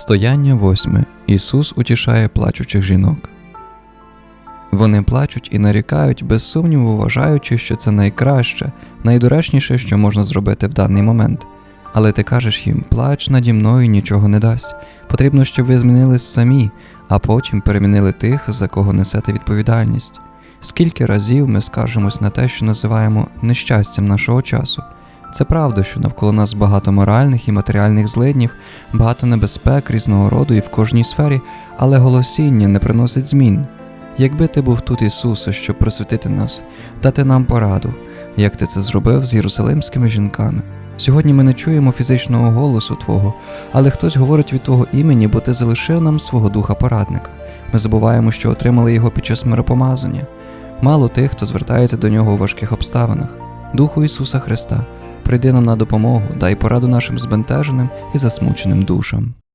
Стояння восьме. Ісус утішає плачучих жінок. Вони плачуть і нарікають, без сумніву вважаючи, що це найкраще, найдоречніше, що можна зробити в даний момент. Але ти кажеш їм, плач наді мною нічого не дасть. Потрібно, щоб ви змінились самі, а потім перемінили тих, за кого несете відповідальність. Скільки разів ми скаржимось на те, що називаємо нещастям нашого часу. Це правда, що навколо нас багато моральних і матеріальних злиднів, багато небезпек різного роду і в кожній сфері, але голосіння не приносить змін. Якби ти був тут, Ісусе, щоб просвітити нас, дати нам пораду, як ти це зробив з єрусалимськими жінками. Сьогодні ми не чуємо фізичного голосу Твого, але хтось говорить від Твого імені, бо Ти залишив нам свого духа порадника. Ми забуваємо, що отримали його під час миропомазання. Мало тих, хто звертається до нього у важких обставинах. Духу Ісуса Христа, прийди нам на допомогу, дай пораду нашим збентеженим і засмученим душам.